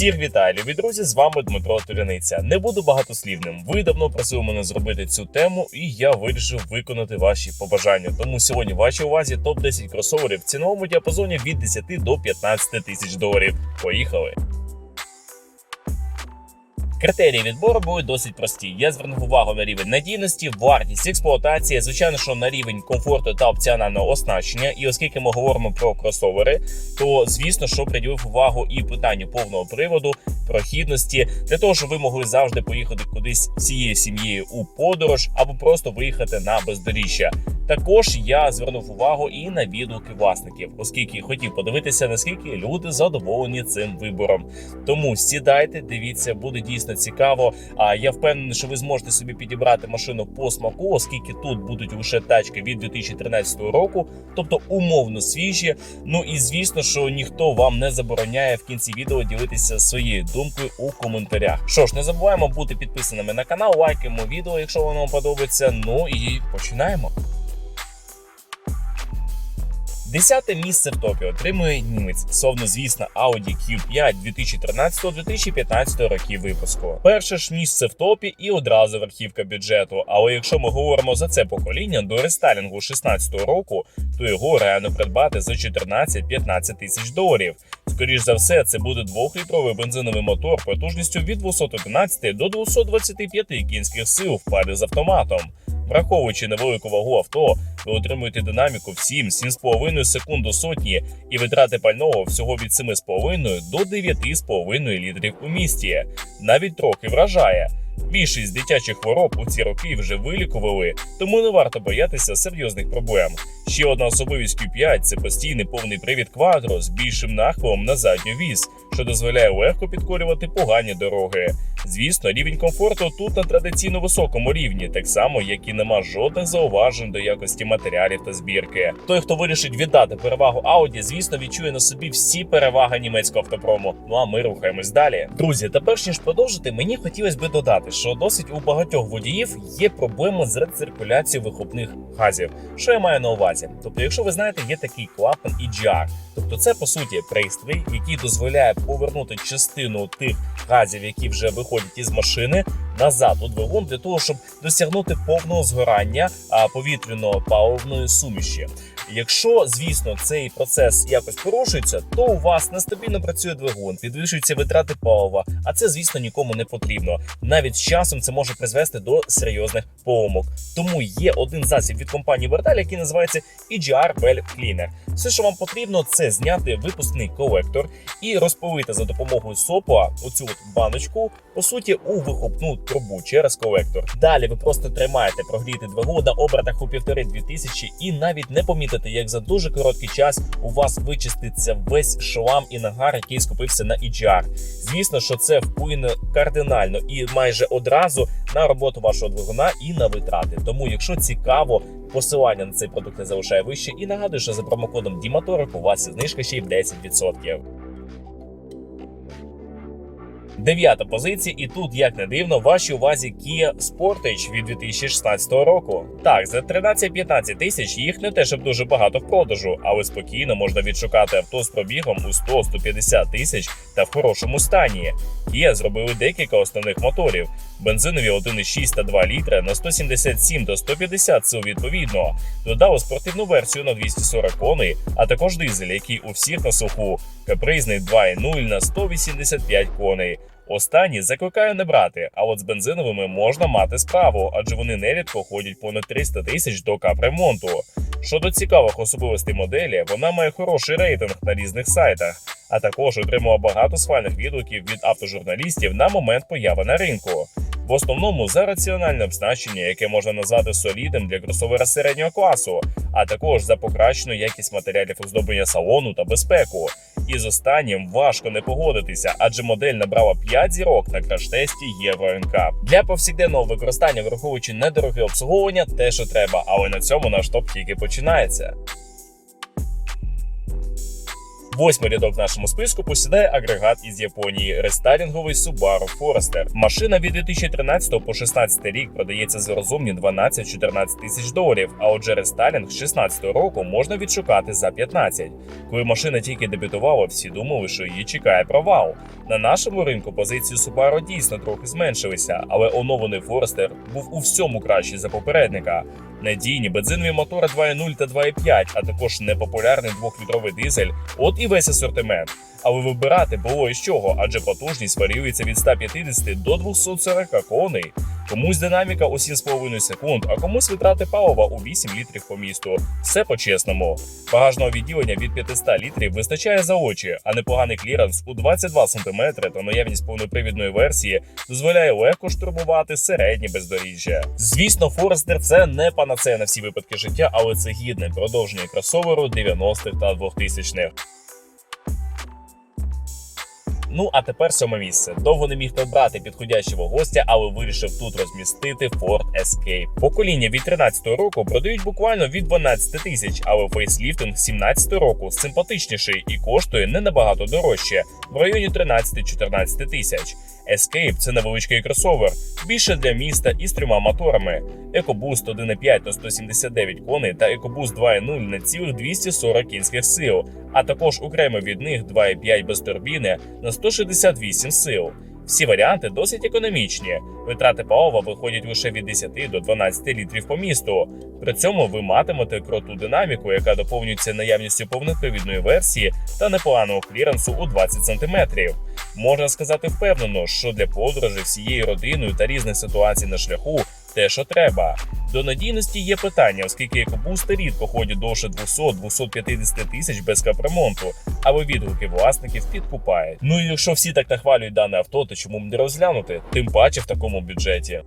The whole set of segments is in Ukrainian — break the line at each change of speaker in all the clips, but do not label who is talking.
Всіх вітаю, любі друзі! З вами Дмитро Туряниця. Не буду багатослівним. Ви давно просили мене зробити цю тему, і я вирішив виконати ваші побажання. Тому сьогодні в вашій увазі топ 10 кросоверів в ціновому діапазоні від 10 до 15 тисяч доларів. Поїхали! Критерії відбору були досить прості. Я звернув увагу на рівень надійності, вартість експлуатації, звичайно, що на рівень комфорту та опціонального оснащення. І оскільки ми говоримо про кросовери, то звісно, що приділив увагу і питанню повного приводу, прохідності, для того, щоб ви могли завжди поїхати кудись всією сім'єю у подорож або просто виїхати на бездоріжжя. Також я звернув увагу і на відгуки власників, оскільки хотів подивитися, наскільки люди задоволені цим вибором. Тому сідайте, дивіться, буде дійсно цікаво. А я впевнений, що ви зможете собі підібрати машину по смаку, оскільки тут будуть лише тачки від 2013 року, тобто умовно свіжі. Ну і звісно, що ніхто вам не забороняє в кінці відео ділитися своєю думкою у коментарях. Що ж, не забуваємо бути підписаними на канал, лайкаємо відео, якщо воно вам подобається. Ну і починаємо. Десяте місце в топі отримує німець, словнозвісна Audi Q5 2013-2015 років випуску. Перше ж місце в топі і одразу верхівка бюджету. Але якщо ми говоримо за це покоління до рестайлінгу 16-го року, то його реально придбати за 14-15 тисяч доларів. Скоріш за все, це буде двохлітровий бензиновий мотор потужністю від 211 до 225 кінських сил в парі з автоматом. Враховуючи невелику вагу авто, ви отримуєте динаміку в 7-7,5 секунд до сотні і витрати пального всього від 7,5 до 9,5 літрів у місті. Навіть трохи вражає. Більшість дитячих хвороб у ці роки вже вилікували, тому не варто боятися серйозних проблем. Ще одна особливість Q5 – це постійний повний привід квадро з більшим нахилом на задню вісь, що дозволяє легко підкорювати погані дороги. Звісно, рівень комфорту тут на традиційно високому рівні, так само як і нема жодних зауважень до якості матеріалів та збірки. Той, хто вирішить віддати перевагу Audi, звісно, відчує на собі всі переваги німецького автопрому. Ну а ми рухаємось далі. Друзі, та перш ніж продовжити, мені хотілося би додати, що досить у багатьох водіїв є проблема з рециркуляцією вихлопних газів. Що я маю на увазі? Тобто, якщо ви знаєте, є такий клапан EGR, тобто це по суті пристрій, який дозволяє повернути частину тих газів, які вже виходять із машини, назад у двигун для того, щоб досягнути повного згорання повітряно-паливної суміші. Якщо, звісно, цей процес якось порушується, то у вас нестабільно працює двигун, підвищуються витрати палива, а це, звісно, нікому не потрібно. Навіть з часом це може призвести до серйозних поломок. Тому є один засіб від компанії Vertal, який називається EGR Well Cleaner. Все, що вам потрібно, це зняти випускний колектор і розпилити за допомогою сопла оцю от баночку, по суті, у вихопну трубу через колектор. Далі ви просто тримаєте прогріти двигун на обертах у 1,5-2 тисячі і навіть не помітите, як за дуже короткий час у вас вичиститься весь шлам і нагар, який скупився на EGR. Звісно, що це вплине кардинально і майже одразу на роботу вашого двигуна і на витрати. Тому, якщо цікаво, посилання на цей продукт я залишаю вище і нагадую, що за промокодом Діматорик у вас знижка ще й 10%. Дев'ята позиція, і тут, як не дивно, вашій увазі Kia Sportage від 2016 року. Так, за 13-15 тисяч їх не те, щоб дуже багато в продажу, але спокійно можна відшукати авто з пробігом у 100-150 тисяч та в хорошому стані. Kia зробили декілька основних моторів: бензинові 1,6 та 2 літри на 177 та 150 сил відповідно. Додали спортивну версію на 240 коней, а також дизель, який у всіх на суху, капризний 2,0 на 185 коней. Останні закликаю не брати, а от з бензиновими можна мати справу, адже вони нерідко ходять понад 300 тисяч до капремонту. Щодо цікавих особливостей моделі, вона має хороший рейтинг на різних сайтах, а також отримала багато схвальних відгуків від автожурналістів на момент появи на ринку. В основному за раціональне оснащення, яке можна назвати солідним для кросовера середнього класу, а також за покращену якість матеріалів оздоблення салону та безпеку. І з останнім важко не погодитися, адже модель набрала 5 зірок на краш-тесті Євро НКАП. Для повсякденного використання, враховуючи недороге обслуговування, те, що треба, але на цьому наш топ тільки починається. Восьмий рядок в нашому списку посідає агрегат із Японії рестайлінговий Subaru Forester. Машина від 2013 по 16 рік продається за розумні 12-14 тисяч доларів. А отже, рестайлінг з 16 року можна відшукати за 15. Коли машина тільки дебютувала, всі думали, що її чекає провал. На нашому ринку позиції Subaru дійсно трохи зменшилися, але оновлений Forester був у всьому кращий за попередника. Надійні бензинові мотори 2.0 та 2.5, а також непопулярний двохлітровий дизель. От і весь асортимент. Але вибирати було із чого, адже потужність варіюється від 150 до 240 коней. Комусь динаміка у 7,5 секунд, а комусь витрати палива у 8 літрів по місту. Все по-чесному. Багажного відділення від 500 літрів вистачає за очі, а непоганий кліренс у 22 см та наявність повнопривідної версії дозволяє легко штурмувати середнє бездоріжжя. Звісно, Форестер це не панацея на всі випадки життя, але це гідне продовження кросоверу 90-х та 2000-х. Ну а тепер сьоме місце. Довго не міг добрати підходящого гостя, але вирішив тут розмістити Ford Escape. Покоління від 13-го року продають буквально від 12 тисяч, але фейсліфтинг 17-го року симпатичніший і коштує не набагато дорожче в районі 13-14 тисяч. Escape – це невеличкий кросовер, більше для міста із трьома моторами. EcoBoost 1.5 на 179 коней та EcoBoost 2.0 на цілих 240 кінських сил, а також окремо від них 2.5 без турбіни на 168 сил. Всі варіанти досить економічні. Витрати палива виходять лише від 10 до 12 літрів по місту. При цьому ви матимете кроту динаміку, яка доповнюється наявністю повнопривідної версії та непоганого кліренсу у 20 см. Можна сказати впевнено, що для подорожі всією родиною та різних ситуацій на шляху те, що треба. До надійності є питання, оскільки екобусти рідко ходять довше 200-250 тисяч без капремонту, або відгуки власників підкупають. Ну і якщо всі так нахвалюють дане авто, то чому б не розглянути? Тим паче в такому бюджеті.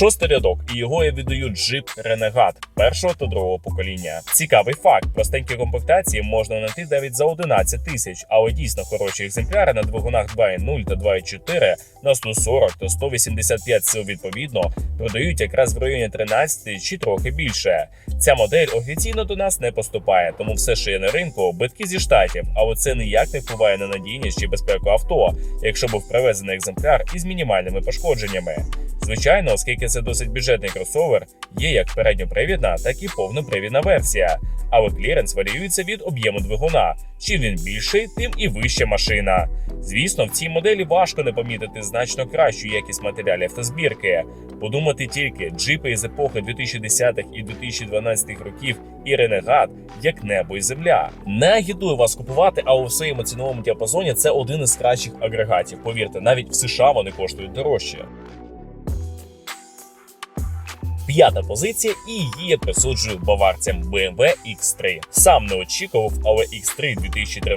Шостий рядок, і його я віддаю джип Renegade першого та другого покоління. Цікавий факт: простенькі комплектації можна знайти навіть за 11 тисяч, але дійсно хороші екземпляри на двигунах 2.0 та 2.4 на 140 та 185 сил відповідно продають якраз в районі 13 чи трохи більше. Ця модель офіційно до нас не поступає, тому все, що є на ринку, битки зі штатів, але це ніяк не впливає на надійність чи безпеку авто, якщо був привезений екземпляр із мінімальними пошкодженнями. Звичайно, оскільки це досить бюджетний кросовер, є як передньопривідна, так і повнопривідна версія. Але кліренс варіюється від об'єму двигуна. Чим він більший, тим і вища машина. Звісно, в цій моделі важко не помітити значно кращу якість матеріалів та збірки. Подумати тільки, джипи із епохи 2010-х і 2012-х років і Ренегат як небо і земля. Не агітую вас купувати, а у своєму ціновому діапазоні це один із кращих агрегатів. Повірте, навіть в США вони коштують дорожче. П'ята позиція, і її я присуджую баварцям BMW X3. Сам не очікував, але X3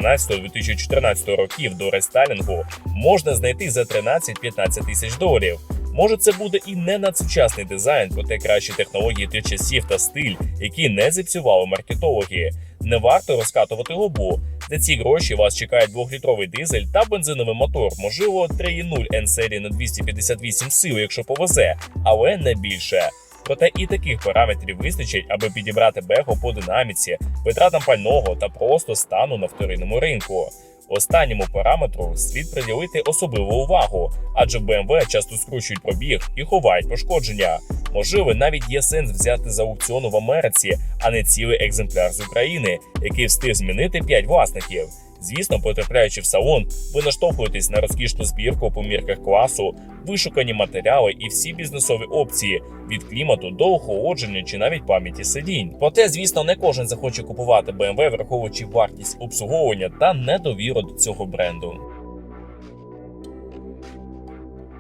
2013-2014 років до рестайлінгу можна знайти за 13-15 тисяч доларів. Може, це буде і не надсучасний дизайн, проте кращі технології тих часів та стиль, які не зіпсували маркетологи. Не варто розкатувати губу. За ці гроші вас чекає двохлітровий дизель та бензиновий мотор, можливо, 3.0 N серії на 258 сил, якщо повезе, але не більше. Проте і таких параметрів вистачить, аби підібрати бехо по динаміці, витратам пального та просто стану на вторинному ринку. Останньому параметру слід приділити особливу увагу, адже BMW часто скручують пробіг і ховають пошкодження. Можливо, навіть є сенс взяти з аукціону в Америці, а не цілий екземпляр з України, який встиг змінити 5 власників. Звісно, потрапляючи в салон, ви наштовхуєтесь на розкішну збірку по мірках класу, вишукані матеріали і всі бізнесові опції від клімату до охолодження чи навіть пам'яті сидінь. Проте, звісно, не кожен захоче купувати BMW, враховуючи вартість обслуговування та недовіру до цього бренду.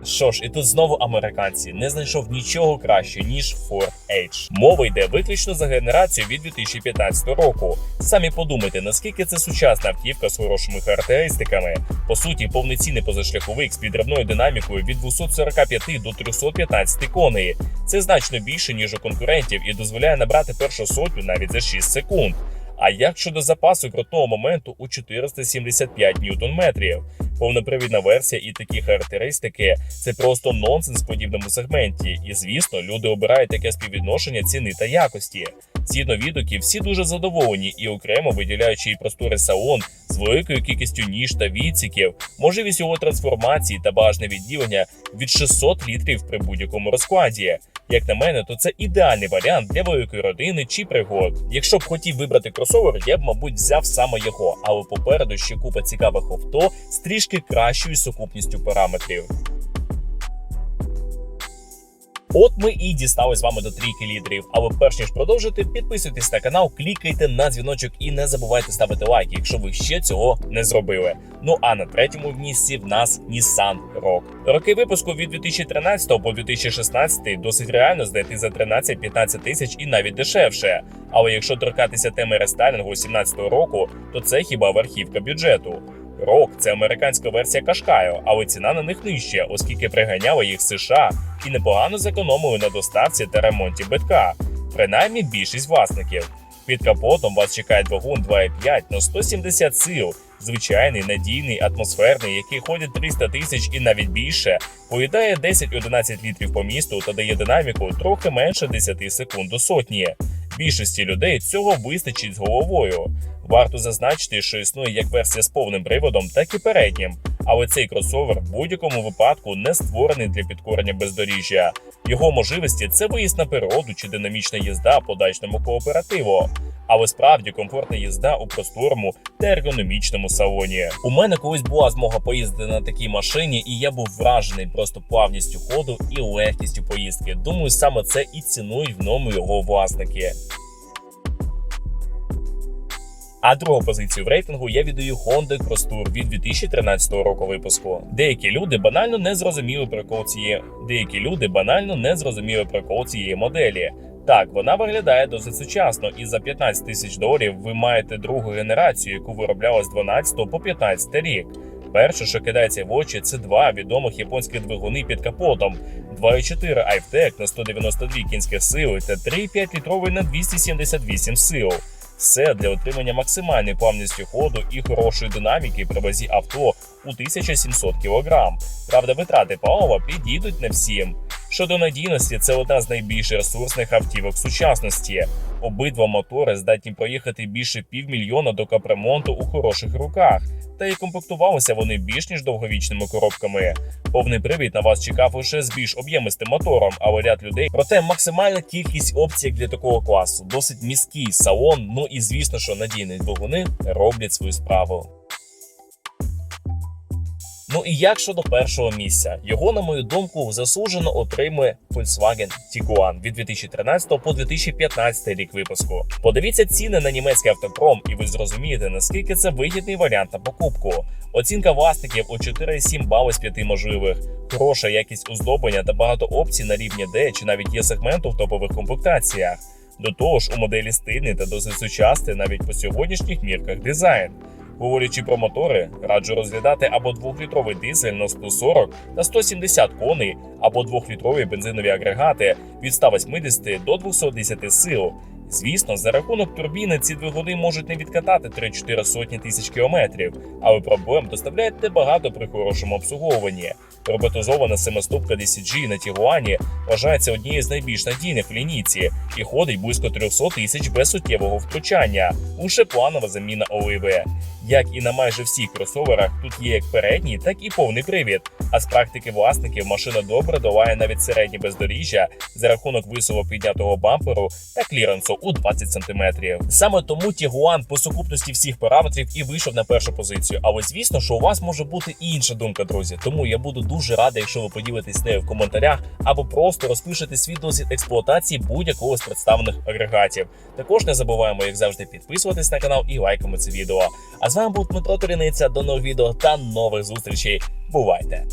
Що ж, і тут знову американці не знайшов нічого краще ніж Ford Edge. Мова йде виключно за генерацію від 2015 року. Самі подумайте, наскільки це сучасна автівка з хорошими характеристиками. По суті, повноцінний позашляховик з підривною динамікою від 245 до 315 коней. Це значно більше ніж у конкурентів і дозволяє набрати першу сотню навіть за 6 секунд. А як щодо запасу крутного моменту у 475 ньютон-метрів? Повнопривідна версія і такі характеристики це просто нонсенс в подібному сегменті. І звісно, люди обирають таке співвідношення ціни та якості. Згідно відгуків, всі дуже задоволені і окремо виділяючи і простори салон з великою кількістю ніж та відсіків, можливість його трансформації та багажне відділення від 600 літрів при будь-якому розкладі. Як на мене, то це ідеальний варіант для великої родини чи пригод. Якщо б хотів вибрати кросовер, я б, мабуть, взяв саме його, але попереду ще купа цікавих авто з трішки кращою сукупністю параметрів. От ми і дістали з вами до трійки лідерів. Але перш ніж продовжити, підписуйтесь на канал, клікайте на дзвіночок і не забувайте ставити лайки, якщо ви ще цього не зробили. Ну а на третьому місці в нас Nissan Rogue. Роки випуску від 2013 по 2016 досить реально знайти за 13-15 тисяч і навіть дешевше. Але якщо торкатися теми рестайлінгу 2017 року, то це хіба верхівка бюджету. Рок це американська версія Кашкаю, але ціна на них нижча, оскільки приганяли їх США і непогано зекономили на доставці та ремонті битка, принаймні більшість власників. Під капотом вас чекає двигун 2,5 на 170 сил, звичайний, надійний, атмосферний, який ходить 300 тисяч і навіть більше, поїдає 10-11 літрів по місту та дає динаміку трохи менше 10 секунд до сотні. Більшості людей цього вистачить з головою. Варто зазначити, що існує як версія з повним приводом, так і переднім. Але цей кросовер в будь-якому випадку не створений для підкорення бездоріжжя. Його можливості це виїзд на природу чи динамічна їзда по дачному кооперативу. Але справді комфортна їзда у просторому та ергономічному салоні. У мене колись була змога поїздити на такій машині, і я був вражений просто плавністю ходу і легкістю поїздки. Думаю, саме це і цінують в ньому його власники. А другу позицію в рейтингу я віддаю Honda Cross Tour від 2013 року випуску. Деякі люди банально не зрозуміли прикол цієї. Деякі люди банально не зрозуміли прикол цієї моделі. Так, вона виглядає досить сучасно, і за 15 тисяч доларів ви маєте другу генерацію, яку виробляла з 12 по 15 рік. Перше, що кидається в очі, це два відомих японських двигуни під капотом: 2,4 iVTEC на 192 кінських сили та 3,5 літровий на 278 сил. Все для отримання максимальної плавності ходу і хорошої динаміки при вазі авто у 1700 кг. Правда, витрати палива підійдуть не всім. Щодо надійності, це одна з найбільш ресурсних автівок сучасності. Обидва мотори здатні проїхати більше півмільйона до капремонту у хороших руках, та й комплектувалися вони більш ніж довговічними коробками. Повний привід на вас чекав лише з більш об'ємистим мотором, але ряд людей. Проте максимальна кількість опцій для такого класу, досить міський салон. Ну і звісно, що надійні двигуни роблять свою справу. Ну і як щодо першого місця, його, на мою думку, заслужено отримує Volkswagen Tiguan від 2013 по 2015 рік випуску. Подивіться ціни на німецький автопром, і ви зрозумієте, наскільки це вигідний варіант на покупку. Оцінка власників у 4,7 бали з 5 можливих, хороша якість оздоблення та багато опцій на рівні D чи навіть є сегменту в топових комплектаціях. До того ж, у моделі стильний та досить сучасний навіть по сьогоднішніх мірках дизайн. Говорячи про мотори, раджу розглядати або 2-літровий дизель на 140 та 170 коней, або 2-літрові бензинові агрегати від 180 до 210 сил. Звісно, за рахунок турбіни ці двигуни можуть не відкатати 3-4 сотні тисяч кілометрів, але проблем доставляють небагато при хорошому обслуговуванні. Роботизована семиступка DCG на Тігуані вважається однією з найбільш надійних в лінійці і ходить близько 300 тисяч без суттєвого втручання. Лише планова заміна оливи. Як і на майже всіх кросоверах, тут є як передній, так і повний привід. А з практики власників машина добре долає навіть середнє бездоріжжя за рахунок високо піднятого бамперу та кліренсу у 20 см. Саме тому Тігуан по сукупності всіх параметрів і вийшов на першу позицію. Але звісно, що у вас може бути і інша думка, друзі. Тому я буду дуже радий, якщо ви поділитесь нею в коментарях або просто розпишете свій досвід експлуатації будь-якого з представлених агрегатів. Також не забуваємо, як завжди, підписуватись на канал і лайками це відео. А з вами був Дмитро Туріниця. До нових відео та нових зустрічей. Бувайте!